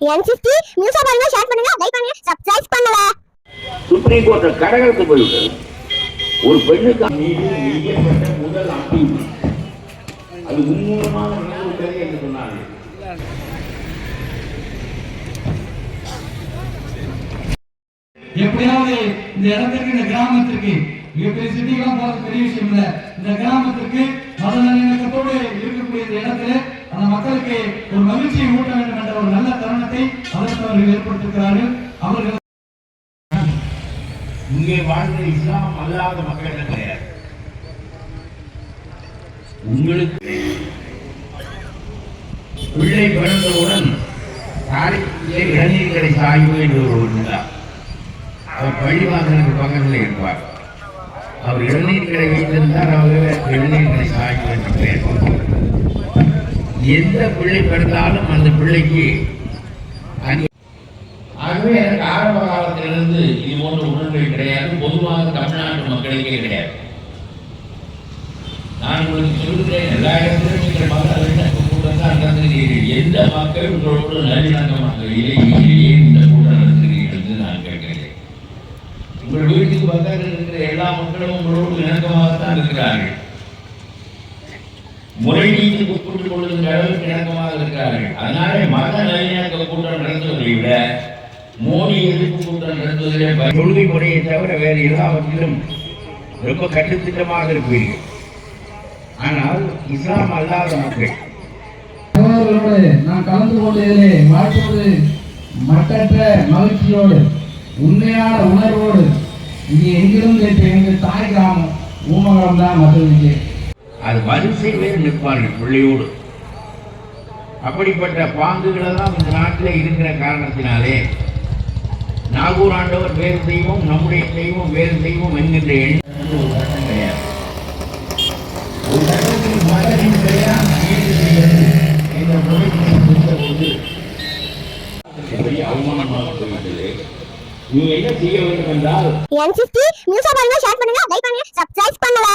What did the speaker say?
என் sixty நியூஸா பாருங்க share பண்ணுங்க like பண்ணுங்க சப்ஸ்கிரைப் பண்ணல சுப்ரீம் கோர்ட்டை கடகடத்து போய்விட்டது. ஒரு பெண்ணுக்கு மீது நீக்கப்பட்ட முதல் அம்பி அது மும்மூலமாக நிகழ்வுகிறது என்று சொன்னார்கள். எப்படியாவது இந்த இடத்துக்கு இந்த கிராமத்திற்கு மிகப்பெரிய சிட்டிக்கெல்லாம் போறது பெரிய விஷயம் இல்ல. இந்த கிராமத்திற்கு மத நல்லிணக்கத்தோடு இடத்துல அந்த மக்களுக்கு ஒரு மகிழ்ச்சியை ஊட்ட வேண்டும் என்ற ஒரு நல்ல தருணத்தை அதற்கு அவர்கள் ஏற்படுத்திருக்கிறார்கள் அவர்கள் இங்கே வாழ்ந்த இஸ்லாம் அல்லாத மக்கள் கிடையாது? உங்களுக்கு பிள்ளை பிறந்தவுடன் தாரிலே இளநீர் சாய்வு என்று ஒரு இருந்தார். அவர் பள்ளிவாசலுக்கு பக்கத்தில் இருப்பார். அவர் இளநீர்களை வைத்திருந்தார் அவர் இளநீர் கடை சாய்வு என்று பெயர் எந்த பிள்ளை பிறந்தாலும் அந்த பிள்ளைக்கு ஆகவே எனக்கு ஆரம்ப காலத்திலிருந்து இது போன்ற உணர்வுகள் கிடையாது. பொதுவாக தமிழ்நாட்டு மக்களுக்கே கிடையாது. நான் உங்களுக்கு சொல்லுகிறேன் எல்லா இடத்திலும் நீங்கள் மக்கள் நல்லிணக்க கூட்டம் தான் நடத்துகிறீர்கள்? எந்த மக்கள் உங்களோடு நல்லிணக்கமாக இல்லை நீங்கள் இந்த கூட்டம் நடத்துகிறீர்கள் என்று நான் கேட்கிறேன். உங்கள் வீட்டுக்கு பக்கத்தில் இருக்கிற எல்லா மக்களும் உங்களோடு இணக்கமாக தான் இருக்கிறார்கள். முறை நீதிக்கு கொள்ளுகின்ற அளவுக்கு இணக்கமாக இருக்கிறார்கள். அதனாலே மத நல்லிணக்க கூட்டம் நடத்துவதை விட மோடி எதிர்ப்பு கூட்டம் நடத்துவதிலே ப- கொள்கை முறையை தவிர வேறு எல்லாவற்றிலும் ரொம்ப கட்டுத்திட்டமாக இருப்பீர்கள். ஆனால் இஸ்லாம் அல்லாத மக்கள் நான் கலந்து கொண்டதிலே வாழ்த்துவது மட்டற்ற மகிழ்ச்சியோடு உண்மையான உணர்வோடு. இங்கே எங்கிலும் கேட்ட எங்கள் தாய் கிராமம் ஊமகலம் தான் மற்றதுக்கு அது வரிசை பேர் நிற்பார்கள் பிள்ளையோடு. அப்படிப்பட்ட பாங்குகளெல்லாம் இந்த நாட்டில் இருக்கிற காரணத்தினாலே நாகூர் ஆண்டவர் வேறு தெய்வம் நம்முடைய தெய்வம் வேறு தெய்வம் என்கின்ற எண்ணம் ஒரு சட்டம் கிடையாது ஒரு சட்டத்தில் மதத்தின் பெயரால் ஈடு செய்வது என்ற முறையை புரிந்தபோது பெரிய அவமானமாக போய்விட்டது நீ என்ன செய்ய வேண்டும் என்றால் என் சிஸ்டி நியூஸா பாருங்க ஷேர் பண்ணுங்க லைக் பண்ணுங்க சப்ஸ்கிரைப் பண்ணுங்க.